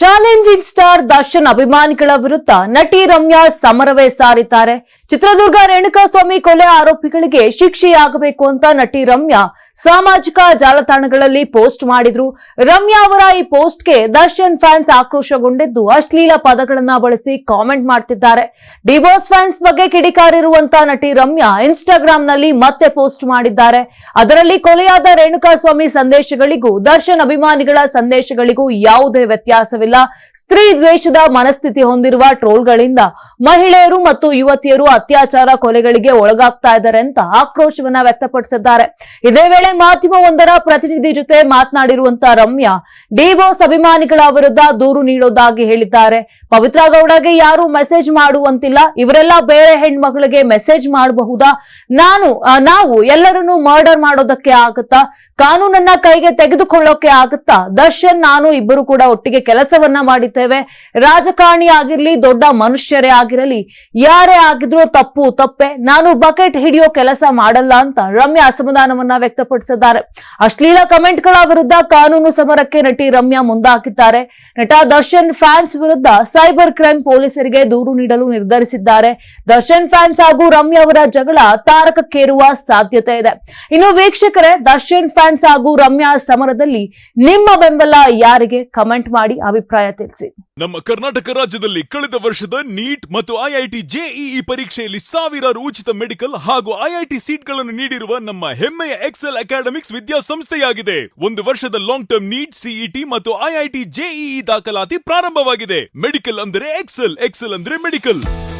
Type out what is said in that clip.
Challenging star Darshan ಅಭಿಮಾನಿಗಳ ವಿರುದ್ಧ ನಟಿ ರಮ್ಯಾ ಸಮರವೇ ಸಾರಿದ್ದಾರೆ. ಚಿತ್ರದುರ್ಗ ರೇಣುಕಾಸ್ವಾಮಿ ಕೊಲೆ ಆರೋಪಿಗಳಿಗೆ ಶಿಕ್ಷೆಯಾಗಬೇಕು ಅಂತ ನಟಿ ರಮ್ಯಾ ಸಾಮಾಜಿಕ ಜಾಲತಾಣಗಳಲ್ಲಿ ಪೋಸ್ಟ್ ಮಾಡಿದ್ರು. ರಮ್ಯಾ ಅವರ ಈ ಪೋಸ್ಟ್ಗೆ ದರ್ಶನ್ ಫ್ಯಾನ್ಸ್ ಆಕ್ರೋಶಗೊಂಡಿದ್ದು ಅಶ್ಲೀಲ ಪದಗಳನ್ನ ಬಳಸಿ ಕಾಮೆಂಟ್ ಮಾಡ್ತಿದ್ದಾರೆ. ಡಿವೋರ್ಸ್ ಫ್ಯಾನ್ಸ್ ಬಗ್ಗೆ ಕಿಡಿಕಾರಿರುವಂತ ನಟಿ ರಮ್ಯಾ ಇನ್ಸ್ಟಾಗ್ರಾಮ್ನಲ್ಲಿ ಮತ್ತೆ ಪೋಸ್ಟ್ ಮಾಡಿದ್ದಾರೆ. ಅದರಲ್ಲಿ ಕೊಲೆಯಾದ ರೇಣುಕಾಸ್ವಾಮಿ ಸಂದೇಶಗಳಿಗೂ, ದರ್ಶನ್ ಅಭಿಮಾನಿಗಳ ಸಂದೇಶಗಳಿಗೂ ಯಾವುದೇ ವ್ಯತ್ಯಾಸವಿಲ್ಲ. ಸ್ತ್ರೀ ದ್ವೇಷದ ಮನಸ್ಥಿತಿ ಹೊಂದಿರುವ ಟ್ರೋಲ್ಗಳಿಂದ ಮಹಿಳೆಯರು ಮತ್ತು ಯುವತಿಯರು ಅತ್ಯಾಚಾರ ಕೊಲೆಗಳಿಗೆ ಒಳಗಾಗ್ತಾ ಇದ್ದಾರೆ ಅಂತ ಆಕ್ರೋಶವನ್ನ ವ್ಯಕ್ತಪಡಿಸಿದ್ದಾರೆ. ಇದೇ ವೇಳೆ ಮಾಧ್ಯಮವೊಂದರ ಪ್ರತಿನಿಧಿ ಜೊತೆ ಮಾತನಾಡಿರುವಂತಹ ರಮ್ಯಾ ಡಿವೋರ್ಸ್ ಅಭಿಮಾನಿಗಳ ವಿರುದ್ಧ ದೂರು ನೀಡೋದಾಗಿ ಹೇಳಿದ್ದಾರೆ. ಪವಿತ್ರ ಗೌಡಗೆ ಯಾರು ಮೆಸೇಜ್ ಮಾಡುವಂತಿಲ್ಲ. ಇವರೆಲ್ಲ ಬೇರೆ ಹೆಣ್ಮಗಳಿಗೆ ಮೆಸೇಜ್ ಮಾಡಬಹುದಾ? ನಾನು ನಾವು ಎಲ್ಲರನ್ನು ಮರ್ಡರ್ ಮಾಡೋದಕ್ಕೆ ಆಗುತ್ತಾ? ಕಾನೂನನ್ನ ಕೈಗೆ ತೆಗೆದುಕೊಳ್ಳೋಕೆ ಆಗುತ್ತಾ? ದರ್ಶನ್, ನಾನು ಇಬ್ಬರು ಕೂಡ ಒಟ್ಟಿಗೆ ಕೆಲಸವನ್ನ ಮಾಡಿದ್ದೇವೆ. ರಾಜಕಾರಣಿ ಆಗಿರ್ಲಿ, ದೊಡ್ಡ ಮನುಷ್ಯರೇ ಆಗಿರಲಿ, ಯಾರೇ ಆಗಿದ್ರು ತಪ್ಪು, ತಪ್ಪೆ. ನಾನು ಬಕೆಟ್ ಹಿಡಿಯೋ ಕೆಲಸ ಮಾಡಲ್ಲ ಅಂತ ರಮ್ಯಾ ಅಸಮಾಧಾನವನ್ನ ವ್ಯಕ್ತಪಡಿಸಿದ್ದಾರೆ. ಅಶ್ಲೀಲ ಕಮೆಂಟ್ಗಳ ವಿರುದ್ಧ ಕಾನೂನು ಸಮರಕ್ಕೆ ನಟಿ ರಮ್ಯಾ ಮುಂದಾಕಿದ್ದಾರೆ ನಟ ದರ್ಶನ್ ಫ್ಯಾನ್ಸ್ ವಿರುದ್ಧ ಸೈಬರ್ ಕ್ರೈಮ್ ಪೊಲೀಸರಿಗೆ ದೂರು ನೀಡಲು ನಿರ್ಧರಿಸಿದ್ದಾರೆ. ದರ್ಶನ್ ಫ್ಯಾನ್ಸ್ ಹಾಗೂ ರಮ್ಯಾ ಅವರ ಜಗಳ ತಾರಕಕ್ಕೇರುವ ಸಾಧ್ಯತೆ ಇದೆ. ಇನ್ನು ವೀಕ್ಷಕರೇ, ದರ್ಶನ್ ಫ್ಯಾನ್ಸ್ ಹಾಗೂ ರಮ್ಯಾ ಸಮರದಲ್ಲಿ ನಿಮ್ಮ ಬೆಂಬಲ ಯಾರಿಗೆ? ಕಮೆಂಟ್ ಮಾಡಿ ಅಭಿಪ್ರಾಯ ತಿಳಿಸಿ. ನಮ್ಮ ಕರ್ನಾಟಕ ರಾಜ್ಯದಲ್ಲಿ ಕಳೆದ ವರ್ಷದ ನೀಟ್ ಮತ್ತು ಐಐಟಿ ಜೆಇಇ ಪರೀಕ್ಷೆಯಲ್ಲಿ ಸಾವಿರಾರು ಉಚಿತ ಮೆಡಿಕಲ್ ಹಾಗೂ ಐಐಟಿ ಸೀಟ್ಗಳನ್ನು ನೀಡಿರುವ ನಮ್ಮ ಹೆಮ್ಮೆಯ ಎಕ್ಸೆಲ್ ಅಕಾಡೆಮಿಕ್ಸ್ ವಿದ್ಯಾಸಂಸ್ಥೆಯಾಗಿದೆ. ಒಂದು ವರ್ಷದ ಲಾಂಗ್ ಟರ್ಮ್ ನೀಟ್, ಸಿಇಟಿ ಮತ್ತು ಐಐಟಿ ಜೆಇಇ ದಾಖಲಾತಿ ಪ್ರಾರಂಭವಾಗಿದೆ. ಮೆಡಿಕಲ್ ಅಂದರೆ ಎಕ್ಸೆಲ್ ಎಕ್ಸೆಲ್ ಅಂದ್ರೆ ಮೆಡಿಕಲ್.